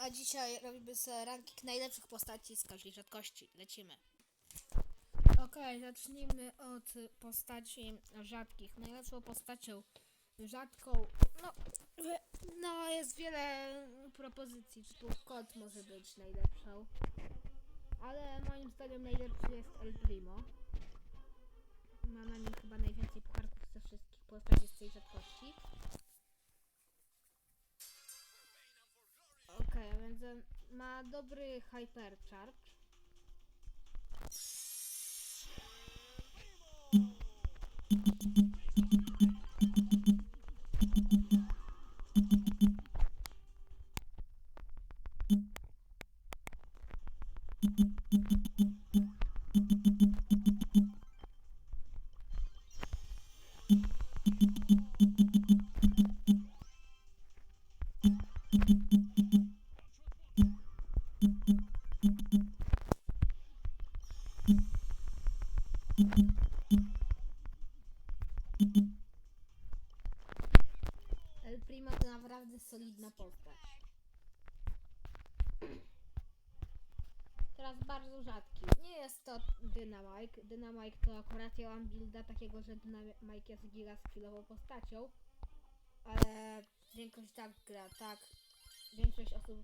A dzisiaj robimy sobie ranking najlepszych postaci z każdej rzadkości. Lecimy. Okej, zacznijmy od postaci rzadkich. Najlepszą postacią rzadką, no, no jest wiele propozycji, typu kot może być najlepszą. Ale moim zdaniem najlepszy jest El Primo. Ma na nim chyba najwięcej pucharków ze wszystkich postaci z tej rzadkości. Em, ma dobry hypercharge. El Primo to naprawdę solidna postać. Teraz bardzo rzadki. Nie jest to Dynamite. Dynamite to akurat ja mam builda takiego, że Dynamite jest giga skillową postacią. Ale większość tak gra, tak. Większość osób...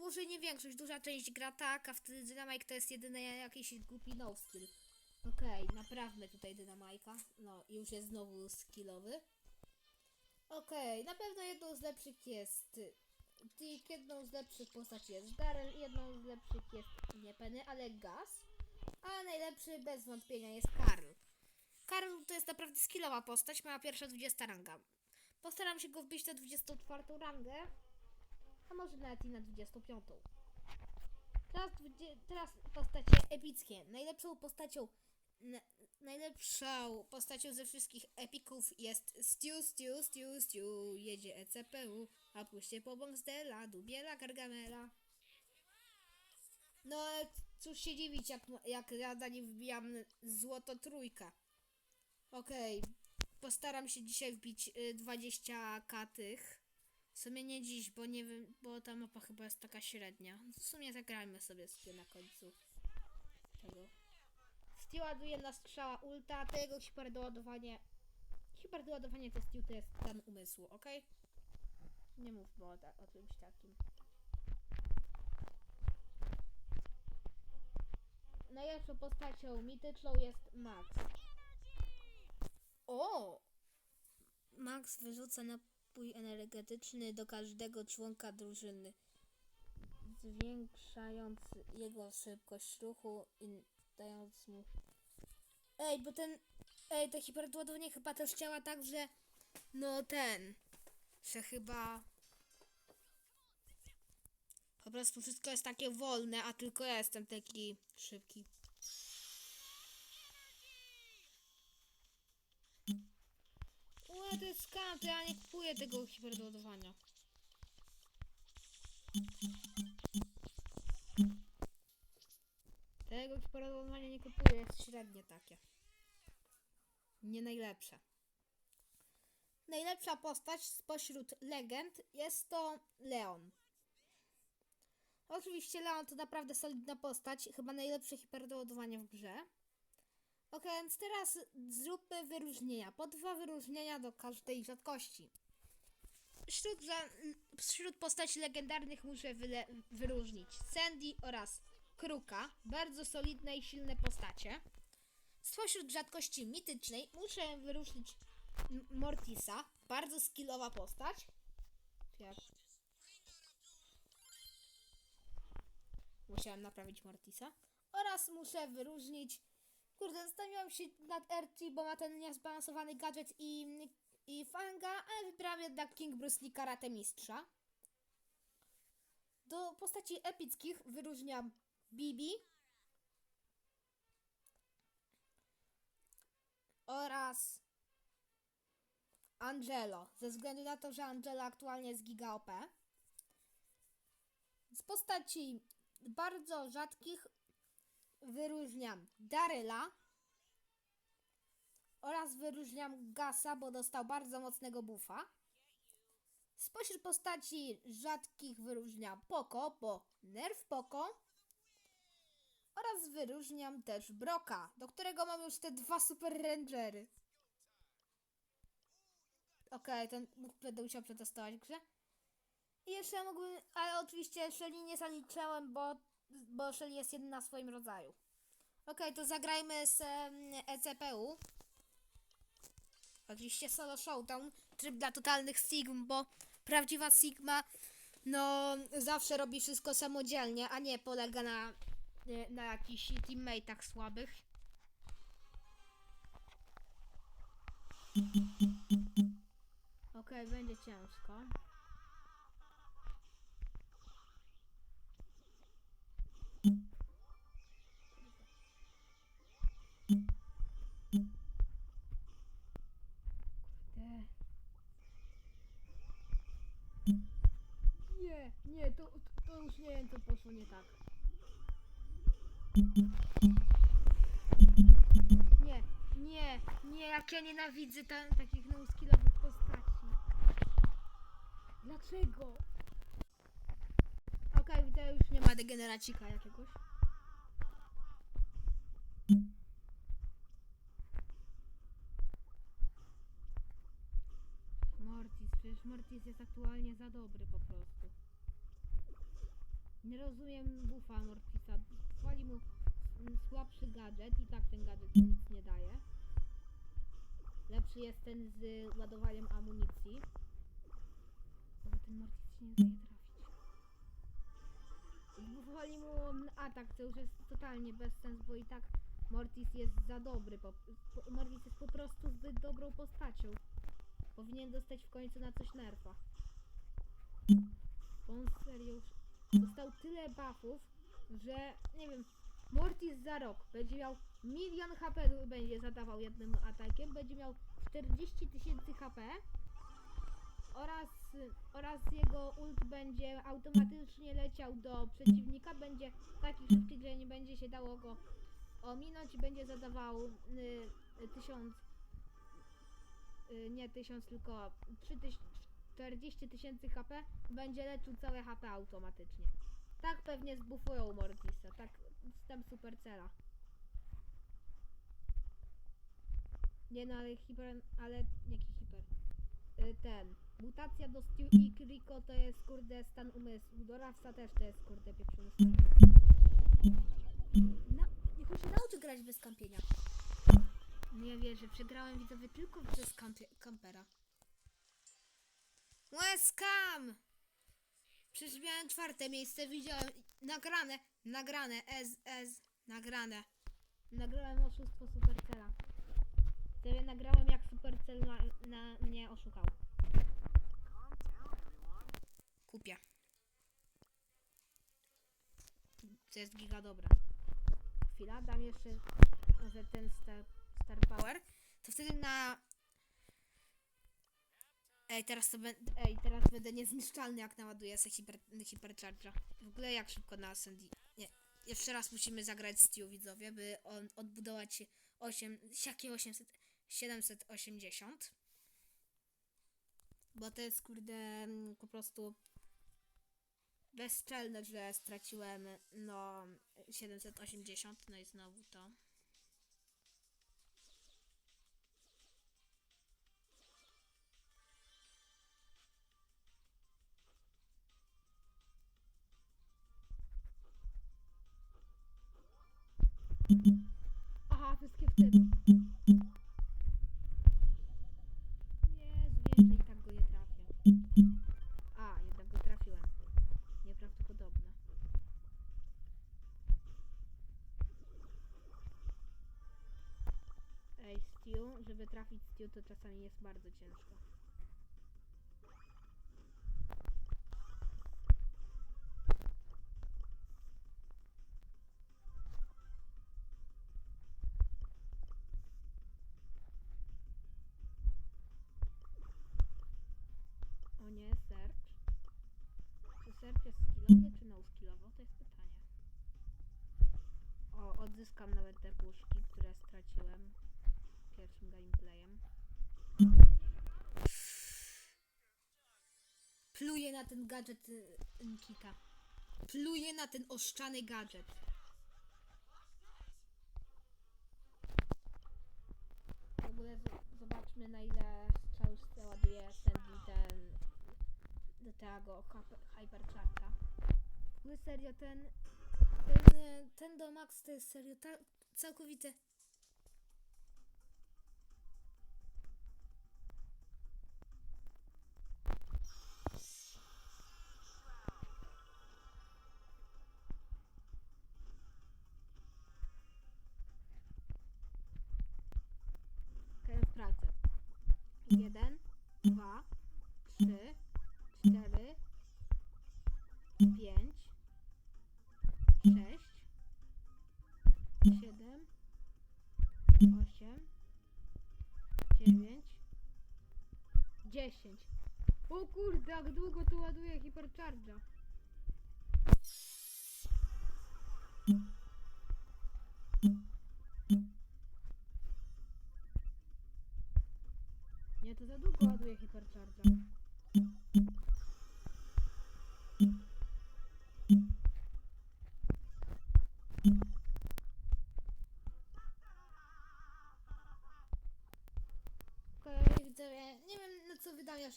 Może nie większość, duża część gra tak, a wtedy Dynamite to jest jedyny jakiś głupi no skill. Okej, naprawmy tutaj Dynamajka. No, już jest znowu skillowy. Okej, na pewno jedną z lepszych jest y, Tick, jedną z lepszych postaci jest Daryl, jedną z lepszych jest nie Penny, ale Gas, a najlepszy bez wątpienia jest Karl. Karl to jest naprawdę skillowa postać, ma pierwsza 20 ranga. Postaram się go wbić na 24 rangę, a może nawet i na 25. Teraz, teraz postacie epickie. Najlepszą postacią na, najlepszą postacią ze wszystkich epików jest Stew, Stew, Stew, Stew. Jedzie ECPU, a puśćcie po Bongstella, Dubiela, Gargamela. No, ale cóż się dziwić, jak, jak ja na nim wbijam złoto trójka. Okej, postaram się dzisiaj wbić y, 20k tych. W sumie nie dziś, bo nie wiem, bo ta mapa chyba jest taka średnia. W sumie zagrajmy sobie sobie na końcu tego. Steel ładuje na strzała ulta, tego hiperdoładowanie. Hiperdoładowanie to Steel to jest stan umysłu, ok? Nie mówmy o, ta, o czymś takim. Najlepszą postacią mityczną jest Max. O! Max wyrzuca napój energetyczny do każdego członka drużyny, zwiększając jego szybkość ruchu i dając mu... Ej, bo ten... Ej, to hiperdoładowanie chyba też działa tak, że... No ten... Że chyba... Po prostu wszystko jest takie wolne, a tylko ja jestem taki szybki. Ue, to jest skam, to ja nie kupuję tego hiperdoładowania. Tego hiperdoładowania nie kupuję, jest średnie takie. Nie najlepsze. Najlepsza postać spośród legend jest to Leon. Oczywiście Leon to naprawdę solidna postać, chyba najlepsze hiperdoładowanie w grze. Ok, więc teraz zróbmy wyróżnienia. Po dwa wyróżnienia do każdej rzadkości. Wśród, wśród postaci legendarnych muszę wyróżnić Sandy oraz Kruka. Bardzo solidne i silne postacie. Spośród rzadkości mitycznej muszę M- Mortisa. Bardzo skillowa postać. Musiałem naprawić Mortisa. Oraz muszę wyróżnić. Kurde, zastanawiałam się nad RT, bo ma ten niezbalansowany gadżet i, i fanga, ale wybrałam jednak King Bruce Lee Karate Mistrza. Do postaci epickich wyróżniam Bibi oraz Angelo, ze względu na to, że Angelo aktualnie jest giga OP. Z postaci bardzo rzadkich wyróżniam Daryla oraz wyróżniam Gasa, bo dostał bardzo mocnego buffa. Spośród postaci rzadkich wyróżnia Poko, bo nerw Poko. Oraz wyróżniam też Broka, do którego mam już te dwa Super Rangery. Okej, ten będę musiał przetestować grze. I jeszcze mógłbym, ale oczywiście Shelly nie zaliczałem, bo, bo Shelly jest jedyna w swoim rodzaju. Okej, to zagrajmy z em, ECPU. Oczywiście solo showdown, tryb dla totalnych Sigm, bo prawdziwa Sigma no zawsze robi wszystko samodzielnie, a nie polega na, na jakichś teammateach słabych. Okej, będzie ciężko. Kurde. Nie, nie, to, to już nie wiem, co poszło nie tak. Nie, nie, nie, jak ja nienawidzę ta, takich no-skillowych postaci. Dlaczego? Okej, widzę, już nie ma degeneracika jakiegoś. Mortis, przecież Mortis jest aktualnie za dobry po prostu. Nie rozumiem bufa Mortisa. Wali mu mm, słabszy gadżet i tak ten gadżet nic nie daje. Lepszy jest ten z ładowaniem amunicji. Ale ten Mortis się nie daje trafić. Bufowali mu atak, co już jest totalnie bez sensu, bo i tak Mortis jest za dobry. Po, Mortis jest po prostu zbyt dobrą postacią. Powinien dostać w końcu na coś nerfa. On serio już dostał tyle buffów, że nie wiem, Mortis za rok będzie miał milion HP, będzie zadawał jednym atakiem, będzie miał 40 tysięcy HP oraz, oraz jego ult będzie automatycznie leciał do przeciwnika, będzie taki szybki, że nie będzie się dało go ominąć i będzie zadawał y, y, tysiąc y, nie 1000, tylko 3000 40 tysięcy HP, będzie leczył całe HP automatycznie. Tak pewnie zbufują Mortisa, tak system Supercella. Nie no, ale hiper, ale jaki hiper? Y, Ten, mutacja do Stu i Kriko to jest kurde stan umysłu, do też to jest kurde pieprzony stan. Na, niech on się nauczy grać bez kampienia. Nie wierzę, przegrałem widzowie tylko przez kampie, kampera. Łeskam! Przecież miałem czwarte miejsce, widziałem. Nagrane, nagrane, S, S, nagrane. Nagrałem oszustwo Supercella. Sobie nagrałem jak Supercell na, na mnie oszukał. Kupię. To jest giga dobra. Chwila, dam jeszcze ten Star, star Power. To wtedy na Ej, teraz to będę. Ej, teraz będę niezniszczalny jak naładuję sobie hiper. W ogóle jak szybko na Sandy. Nie. Jeszcze raz musimy zagrać z Stu widzowie, by on odbudować się 8. Jakie 800? 780. Bo to jest kurde mm, po prostu bezczelne, że straciłem no 780, no i znowu to. Aha, wszystkie w tym. Jezu, wiem, i tak go nie trafię. A, jednak go trafiłem. Nieprawdopodobne. Ej, Stu, żeby trafić Stu to czasami jest bardzo ciężko. O nie, search. Czy search jest skillowy, czy no skillowo? To jest pytanie. O, odzyskam nawet te puszki, które straciłem pierwszym gameplayem. Pluję na ten gadżet y, Nkita. Pluję na ten oszczany gadżet. W ogóle zobaczmy na ile strzał załaduje Sandy ten do tego hyper- hypercharka. W ogóle serio ten ten, ten to jest serio ta, całkowite 10. O kurde, jak długo to ładuje hipercharge'a.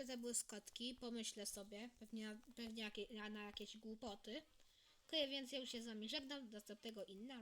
Jeszcze te błyskotki, pomyślę sobie, pewnie, pewnie na jakieś głupoty. Okej, więc ja już się z wami żegnam, do następnego inna.